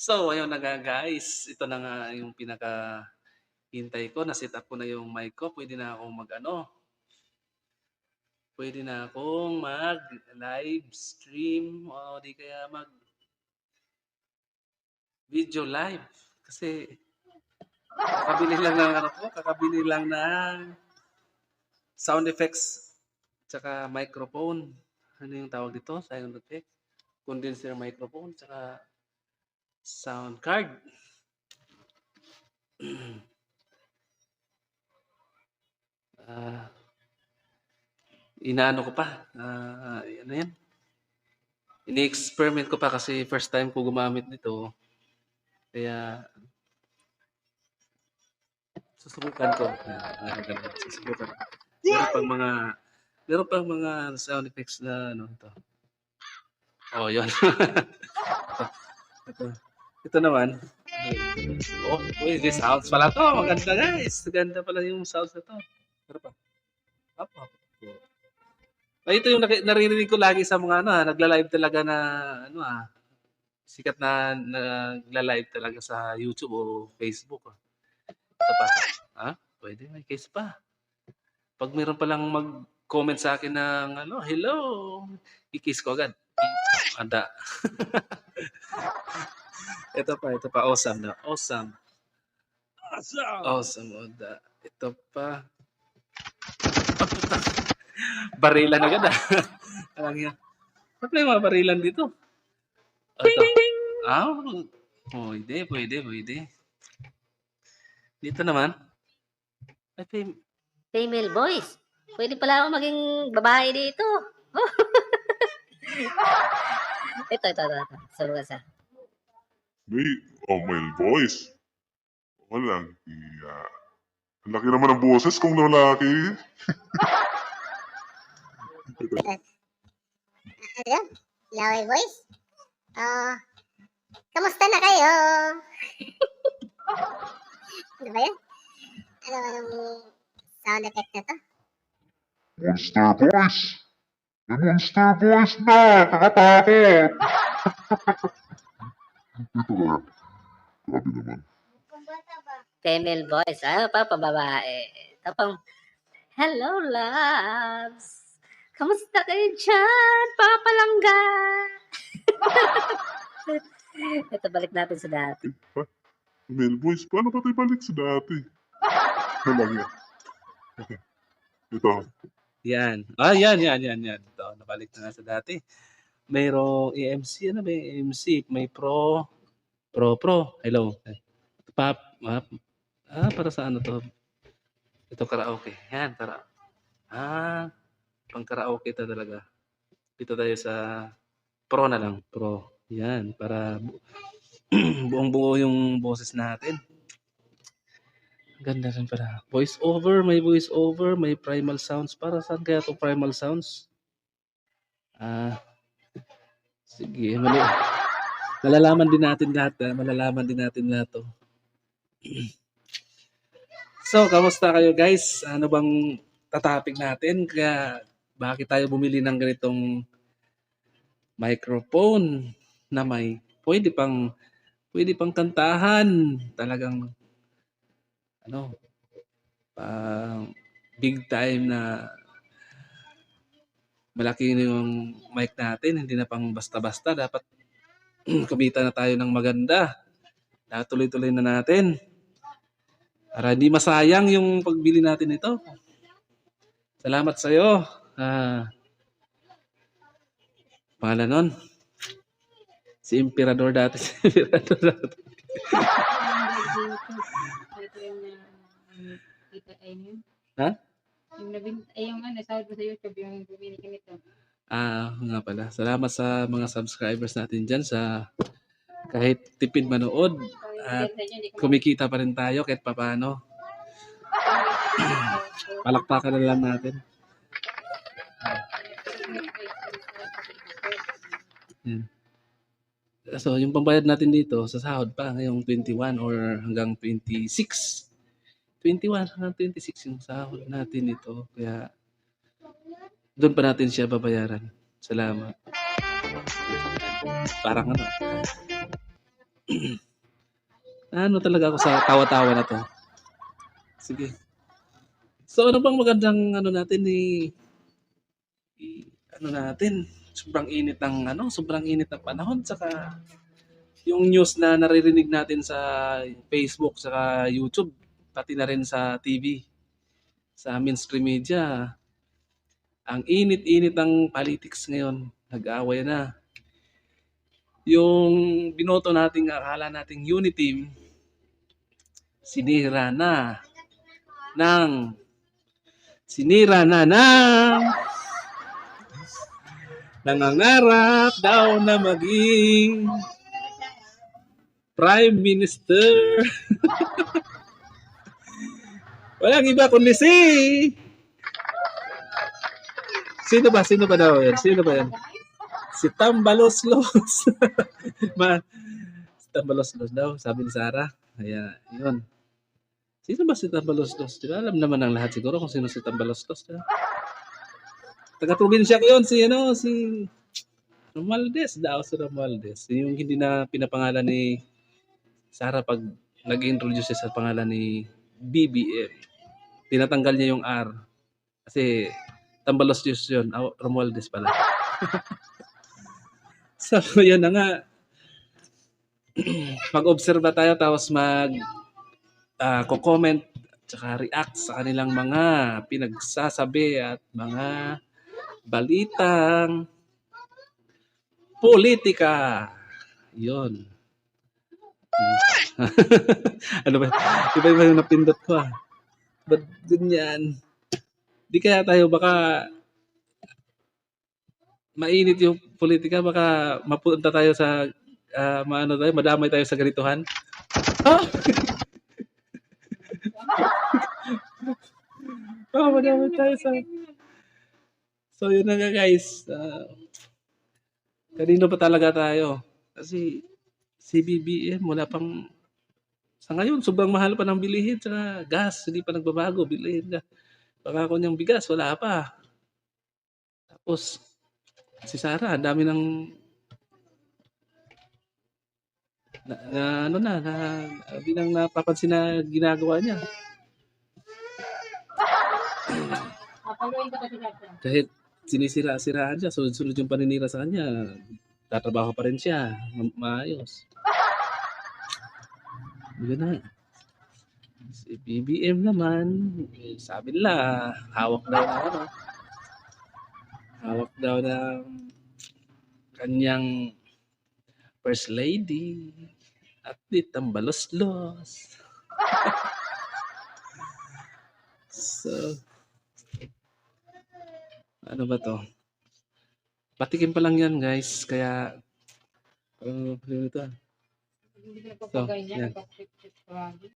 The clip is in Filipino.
So, ayun na nga guys. Ito na nga yung pinaka hintay ko. Na-set up ko na yung mic ko. Pwede na akong mag-ano. Pwede na akong mag-live stream o di kaya mag video live. Kasi kakabili lang ng ano ko, kakabili lang ng sound effects tsaka microphone. Ano yung tawag dito? Sound effect. Condenser microphone tsaka sound card. Ah, inaano ko pa. Ah, ano yan? Ini-experiment ko pa kasi first time ko gumamit nito. Kaya susubukan ko. Ah, susubukan. Meron pang mga meron pang mga sound effects na ano ito. Oh, yun. ito, ito naman. Oh, uy, this sounds pala to. Maganda guys. Maganda pala yung sounds na to. Pero pa. Up, up. Ay, ito yung naririnig ko lagi sa mga ano, ha, nagla-live talaga na ano ah. Sikat na nagla-live talaga sa YouTube o Facebook. ah. Ito pa. Ha? Pwede, may case pa. Pag meron palang mag-comment sa akin ng ano, hello, i-kiss ko agad. Anda. ito pa, ito pa. Awesome na. Awesome. Awesome! Awesome. Oda. Ito pa. barilan agad ah. Alam niya. Ba't may mga barilan dito? Ito. Ah, pwede, pwede, pwede. Dito naman. Ay, fam- Female voice. Pwede pala ako maging babae dito. ito, ito, ito. ito. Sa lugar sa. May, oh, male voice. Wala. Iya. Ang laki naman ng boses kung lalaki. Ano yun? Laway voice? Ah, kamusta na kayo? ano ba yun? Ano ba yung sound effect na to? Monster voice! May monster voice na! Kakatakot! Ito kaya. Grabe naman. Female voice. Ano pa, pababae. Ito pang, Hello, loves. Kamusta kayo dyan? Papalangga. ito, balik natin sa dati. Ha? Male voice? Paano ba tayo balik sa dati? Ano lang yan? Ito. Yan. Ah, yan, yan, yan, yan. Ito, nabalik na nga sa dati. Mayroong EMC, ano ba EMC? May Pro, Pro, Pro. Hello. Pop, ah, ah, para sa ano to? Ito karaoke. Yan, para. Ah, pang karaoke ito talaga. Dito tayo sa Pro na lang. Pro. Yan, para bu- buong buo yung boses natin. Ganda rin pala. Voice over, may voice over, may primal sounds. Para saan kaya to primal sounds? Ah, sige, mali. Malalaman din natin lahat. ah. Malalaman din natin lahat to. so, kamusta kayo guys? Ano bang tatapik natin? Kaya, bakit tayo bumili ng ganitong microphone na may pwede pang pwede pang kantahan. Talagang ano, pang big time na malaki na yung mic natin, hindi na pang basta-basta. Dapat kumita na tayo ng maganda. Dapat tuloy-tuloy na natin. Para hindi masayang yung pagbili natin ito. Salamat sa iyo. Ah, pangalan nun? Si Emperador dati. Si Emperador dati. Ha? Yung nabin, ay yung ano, sahod mo sa YouTube, yung bumili ka nito. Ah, nga pala. Salamat sa mga subscribers natin dyan sa kahit tipid manood. At kumikita pa rin tayo kahit papano. Palakpakan na lang natin. Yan. So, yung pambayad natin dito sa sahod pa ngayong 21 or hanggang 26. 21 hanggang 26 yung sahod natin dito. Kaya doon pa natin siya babayaran. Salamat. Parang ano. ano talaga ako sa tawa-tawa na to. Sige. So ano bang magandang ano natin ni i- ano natin? Sobrang init ng ano, sobrang init ng panahon saka yung news na naririnig natin sa Facebook saka YouTube pati na rin sa TV sa mainstream media. Ang init-init ng politics ngayon. Nag-aaway na. Yung binoto nating akala nating unity team, sinira na ng sinira na ng nangangarap daw na maging Prime Minister. Walang iba kundi si Sino ba? Sino ba daw yan? Sino ba yan? Si Tambaloslos. Ma, Tambaloslos daw, sabi ni Sarah. Kaya, yun. Sino ba si Tambaloslos? Di ba? Alam naman ng lahat siguro kung sino si Tambaloslos. Di ba? Taga-probinsya ko yun, si, ano, si Romualdez daw, si Romualdez. Yung hindi na pinapangalan ni Sarah pag nag-introduce siya sa pangalan ni BBM. Tinatanggal niya yung R. Kasi Tambaloslos yun. Ah, Romualdez pala. so, yun na nga. Mag-obserba tayo tapos mag ah, ko-comment tsaka react sa kanilang mga pinagsasabi at mga balitang politika. Yun. ano ba? Iba iba yung napindot ko ah. Ba't ganyan? Di kaya tayo baka mainit yung politika, baka mapunta tayo sa ah, maano tayo, madamay tayo sa ganituhan. Ah! oh, madamay tayo sa So yun na nga guys. Ah, kanino pa talaga tayo? Kasi si BBM wala pang sa ngayon sobrang mahal pa ng bilihin sa gas, hindi pa nagbabago bilihin ka. Pangako niyang bigas wala pa. Tapos si Sarah, ang dami ng na, na ano na, na di nang napapansin na ginagawa niya. Kahit sinisira-siraan siya, sunod-sunod yung paninira sa kanya, tatrabaho pa rin siya, ma- maayos. Yun na. Si BBM naman, sabi nila, hawak daw na ano, hawak daw ng kanyang first lady at di tambalos-los. so, ano ba to? Patikim pa lang yan guys, kaya ano ito ah. So, yan.